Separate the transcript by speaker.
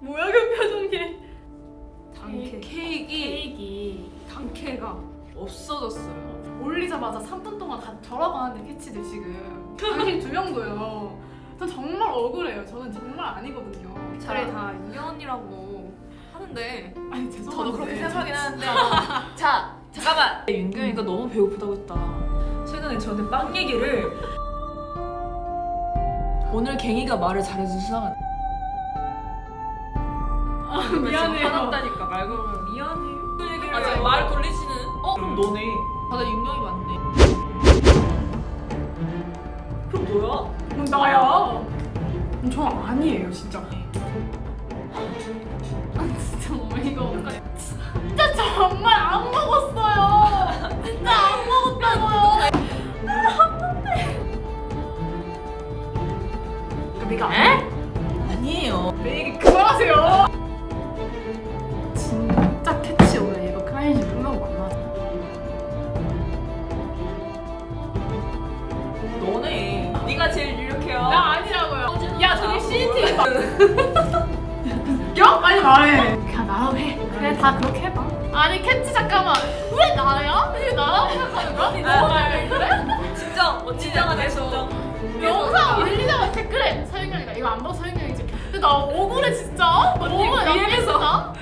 Speaker 1: 뭐야 그 표정이?
Speaker 2: 당캐.
Speaker 1: 케이크 케이크 당캐가 없어졌어요. 올리자마자 3분 동안 다 절어가는데 캐치들 지금 당신 두 명도요. 전 정말 억울해요. 저는 정말 아니거든요.
Speaker 2: 차라리 다 윤경 언니라고 하는데
Speaker 1: 아니 죄송한데
Speaker 2: 저도 그렇게 생각하긴 하는데
Speaker 3: 자, 잠깐만.
Speaker 4: 윤경이가 너무 배고프다고 했다. 최근에 저한테 빵 얘기를 오늘 갱이가 말을 잘해서 수상한.
Speaker 1: 미안해요.
Speaker 2: 화났다니까 말 걸면 미안해 그 얘기를
Speaker 4: 아, 지금 말 돌리시는. 어, 그럼 너네.
Speaker 2: 다들 윤경이 맞네
Speaker 4: 그럼 뭐야?
Speaker 1: 뭐 나야. 저 아니에요 진짜. 아 진짜 어이가 없다. 진짜 정말 내가
Speaker 4: 아니에요.
Speaker 1: 내 얘기 그만하세요. 진짜 캐치 오늘 이거 크라이지 끝나고 만나자.
Speaker 4: 너네. 네가 제일 유력해요.
Speaker 1: 나 아니라고요. 야 저기 CCTV 봐. 야 빨리 말해. 그냥 나로 해. 그래 다 그렇게 해봐. 아니 캐치 잠깐만. 왜 나야? 왜 나 이거 안 봐서 설명이지. 근데 나 억울해 진짜.
Speaker 4: 언니 너무
Speaker 1: 위험했어.